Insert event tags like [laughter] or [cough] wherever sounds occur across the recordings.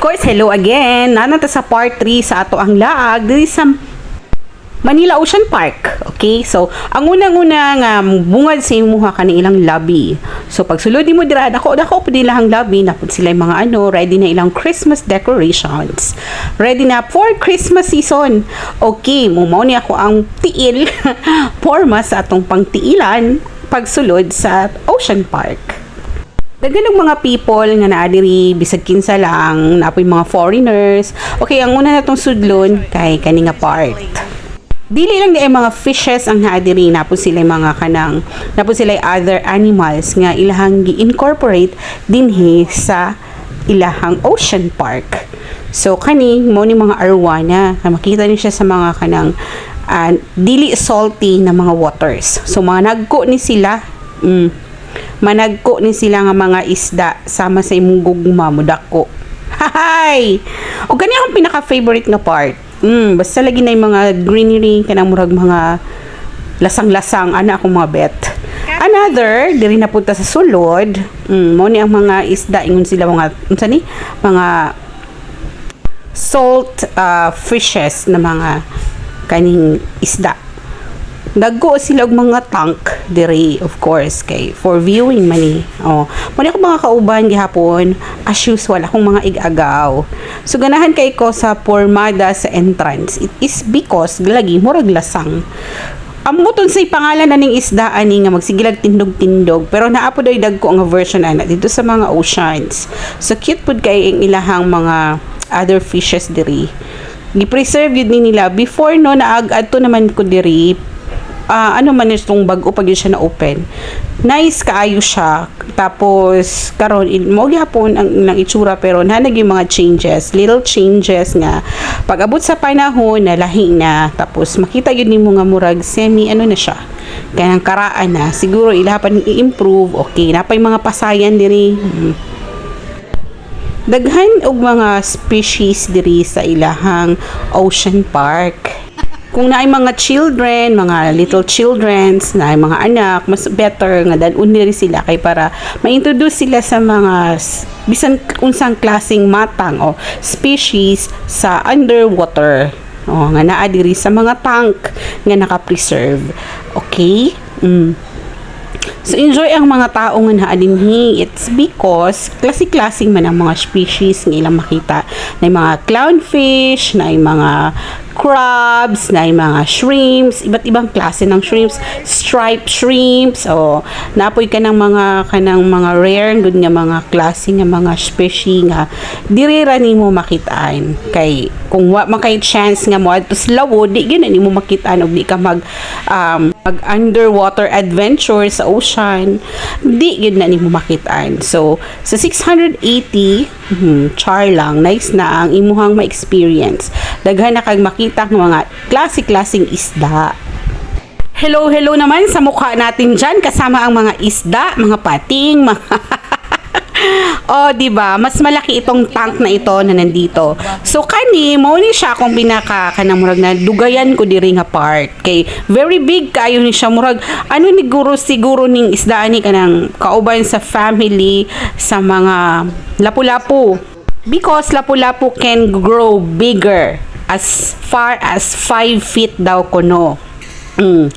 course, hello again. Nanata sa part 3 sa ato ang laag diri sa Manila Ocean Park. Okay? So, ang unang-una nga bungad sa imuha ka ilang lobby. So, pag sulod mo dira, dako dako pa nila lobby, napod sila yung mga ano, ready na ilang Christmas decorations. Ready na for Christmas season. Okay, mumaw ni ako ang tiil [laughs] forma sa atong pangtiilan pagsulod sa Ocean Park. Daghan ng mga people nga naa diri bisag kinsa lang napoy mga foreigners. Okay, ang una natong sudlon kay kani nga part. Dili lang ay mga fishes ang naa diri napo sila mga kanang napo sila other animals nga ilahang gi-incorporate dinhi sa ilahang ocean park. So kani mo ni mga arwana, makita ni siya sa mga kanang uh, dili salty na mga waters. So mga nagko ni sila mm, managko ni sila nga mga isda sama sa imong gugma mo dako. Hay! O gani akong pinaka-favorite nga part. Mm, basta lagi na yung mga greenery kanang murag mga lasang-lasang ana akong mga bet. Another, diri na punta sa sulod. Mm, mo ni ang mga isda ingon sila mga unsa ni? Mga salt uh, fishes na mga kaning isda Naggo sila mga tank diri of course kay for viewing man ni. Oh, mo ako mga kauban gihapon as usual akong mga igagaw. So ganahan kay ko sa formada sa entrance. It is because lagi murag lasang. Amuton say pangalan na ning isda ani nga magsigilag tindog-tindog pero naapo daw dagko ang version ana dito sa mga oceans. So cute pud kay ang ilahang mga other fishes diri gi-preserve yun ni nila before no naag adto naman ko diri uh, ano man itong bago pag siya na open nice kaayo siya. Tapos karon mo gyapon ang ilang itsura pero nanag yung mga changes little changes nga. Pag abot sa panahon na lahi na. Tapos makita yun nimo nga murag semi ano na siya. Kaya karaan na siguro ilapan i-improve okay napay mga pasayan diri. Hmm. daghan og mga species diri sa ilahang ocean park kung naay mga children, mga little childrens, naay mga anak, mas better nga dan uniri sila kay para ma-introduce sila sa mga bisan unsang klasing matang o species sa underwater. O, nga naa diri sa mga tank nga naka-preserve. Okay? Mm. So, enjoy ang mga tao nga naadinhi. It's because klase-klase man ang mga species nga ilang makita. Na mga clownfish, na mga crabs, na mga shrimps, iba't ibang klase ng shrimps, striped shrimps, o napoy ka ng mga kanang mga rare good nga mga klase nga mga species nga. Dirira nimo makitaan. Kay kung wa man chance nga mo adto sa lawo di gyud nimo makitaan og di ka mag um, mag underwater adventure sa ocean. Di gyud na nimo makitaan. So sa 680 hmm, char lang nice na ang imuhang ma-experience. Daghan na kag makita ng mga klase-klaseng isda Hello, hello naman sa mukha natin dyan kasama ang mga isda, mga pating, mga [laughs] oh, 'di ba? Mas malaki itong tank na ito na nandito. So kani mo ni siya kung pinaka kanang murag na dugayan ko diri nga part. Kay very big kayo ni siya murag ano ni guro siguro ning isda ni kanang kauban sa family sa mga lapu-lapu. Because lapu-lapu can grow bigger as far as 5 feet daw kuno. Mm.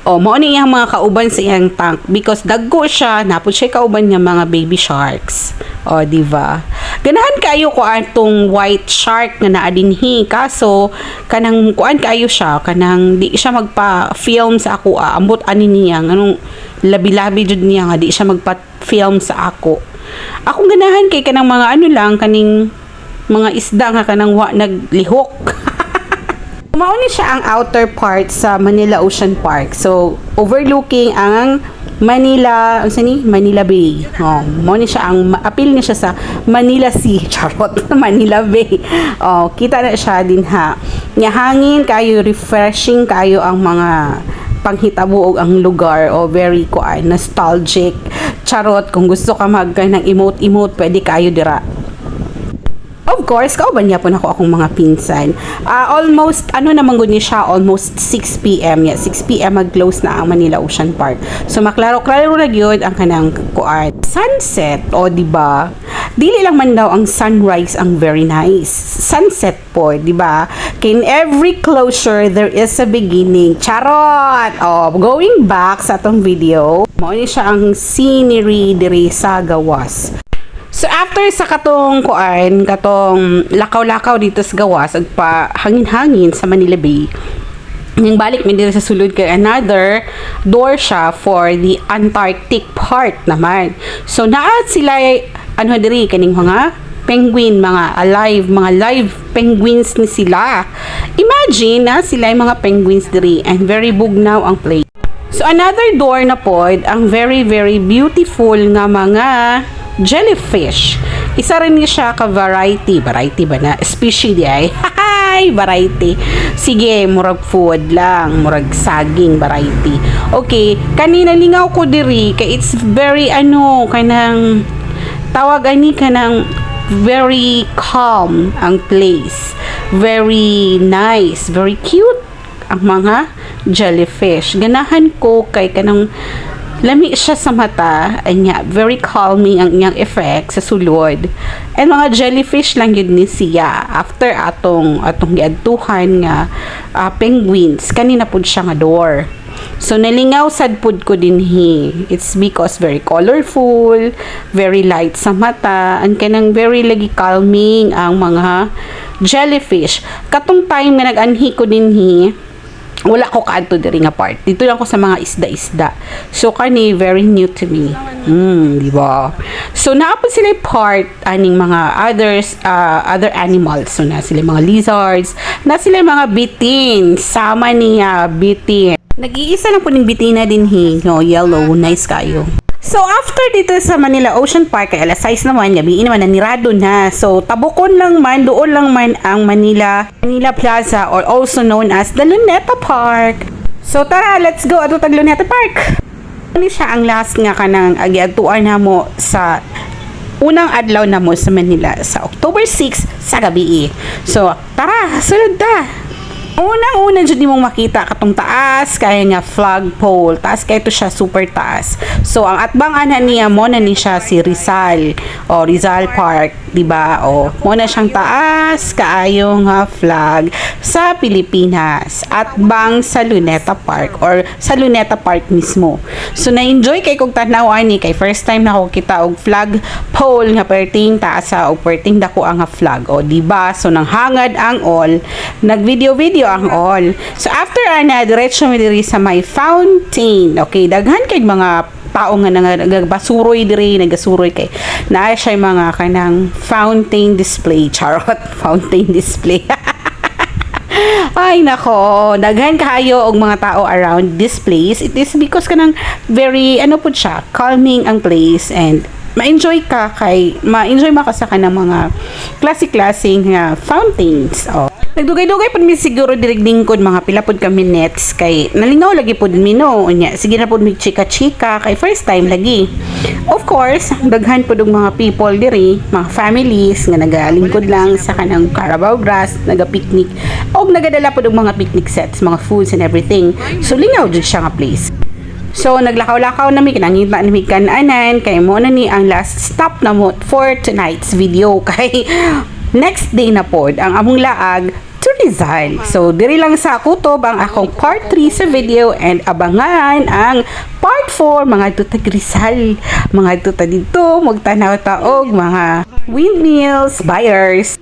O, mo ni iyang mga kauban sa iyang tank because daggo siya, napod siya kauban niya mga baby sharks. O, di ba? Ganahan kayo ko atong white shark na naadinhi kaso kanang kuan kayo siya kanang di siya magpa-film sa ako ah, ambot ani niya nganong labi-labi jud niya nga di siya magpa-film sa ako. Akong ganahan kay kanang mga ano lang kaning mga isda nga kanang wa naglihok. [laughs] Mauni siya ang outer part sa Manila Ocean Park. So, overlooking ang Manila, ang sani? Manila Bay. Oh, mo ni siya ang appeal niya siya sa Manila Sea, [laughs] charot, Manila Bay. Oh, kita na siya din ha. Nya hangin kayo refreshing kayo ang mga panghitabo og ang lugar o oh, very kuan nostalgic charot kung gusto ka mag ng emote emote pwede kayo dira Of course, kauban niya po na ako akong mga pinsan. Uh, almost, ano naman gud siya, almost 6 p.m. Yeah, 6 p.m. mag-close na ang Manila Ocean Park. So, maklaro-klaro na gyud ang kanang kuan. Sunset, o oh, di ba? dili lang man daw ang sunrise ang very nice. Sunset po, di ba? In every closure, there is a beginning. Charot! Oh, going back sa atong video, mao ni siya ang scenery diri sa gawas. So after sa katong kuan, katong lakaw-lakaw dito sa gawas, ag pa hangin-hangin sa Manila Bay, yung balik mi diri sa sulod kay another door siya for the Antarctic part naman. So naa sila ano diri kaning mga penguin, mga alive, mga live penguins ni sila. Imagine na sila yung mga penguins diri and very bugnaw ang place. So another door na pod ang very very beautiful nga mga jellyfish. Isa rin siya ka variety, variety ba na species di ay. [laughs] Hi, variety. Sige, murag food lang, murag saging variety. Okay, kanina lingaw ko diri kay it's very ano kanang tawag ani kanang very calm ang place. Very nice, very cute ang mga jellyfish. Ganahan ko kay kanang lami siya sa mata ay nga very calming ang iyang effect sa sulod and mga jellyfish lang yun ni siya after atong atong giadtuhan nga ah, penguins kanina pud siya nga door So nalingaw sad pud ko dinhi. It's because very colorful, very light sa mata, and kanang very lagi calming ang mga jellyfish. Katong time nga nag-anhi ko dinhi, wala ko kaadto diri nga part. Dito lang ko sa mga isda-isda. So kani very new to me. Mm, di ba? So naa pa sila part aning mga others uh, other animals. So na sila mga lizards, na sila mga bitin, sama niya bitin. Nag-iisa lang po ng bitina din hi, no, yellow, nice kayo. So, after dito sa Manila Ocean Park, ay alas 6 naman, gabi naman, nanirado na. So, tabukon lang man, doon lang man ang Manila, Manila Plaza or also known as the Luneta Park. So, tara, let's go ato tag Luneta Park. Ano siya ang last nga kanang agiatuan na mo sa unang adlaw na mo sa Manila sa October 6 sa gabi. So, tara, sunod ta. Unang-una dyan mong makita katong taas, kaya nga flagpole. Taas kaya ito siya super taas. So, ang atbang ana niya mo na ni siya si Rizal. O, Rizal Park, di ba? O, mo na siyang taas, kaayo nga flag sa Pilipinas. Atbang sa Luneta Park or sa Luneta Park mismo. So, na-enjoy kay kong tanaw ani kay first time na ako kita og flag pole nga perting taas sa og perting dako ang flag. O, di ba? So, nang hangad ang all, nag-video-video ang all. So after ana diretso mi diri sa may fountain. Okay, daghan kay mga tao nga nag- nagbasuroy diri, nagasuroy kay naa siya mga kanang fountain display, [laughs] charot, fountain display. [laughs] Ay nako, daghan kayo og mga tao around this place. It is because kanang very ano pud siya, calming ang place and ma-enjoy ka kay ma-enjoy maka sa kanang mga classic-classic nga fountains. Oh. Nagdugay-dugay pud mi siguro dirig lingkod mga pila pud kami nets kay nalingaw lagi pud mi no. Unya sige na pud mi chika-chika kay first time lagi. Of course, daghan pud og mga people diri, mga families nga nagalingkod lang sa kanang Carabao grass, naga-picnic og nagadala pud og mga picnic sets, mga foods and everything. So lingaw jud siya nga place. So, naglakaw-lakaw na mi, kinangita na mi kananan, kay mo na ni ang last stop na mo for tonight's video. [laughs] Kay next day na pod ang among laag Rizal. So, diri lang sa kutob ang akong part 3 sa video and abangan ang part 4 mga tutag Rizal. Mga tuta dito, magtanaw taog, mga windmills, buyers.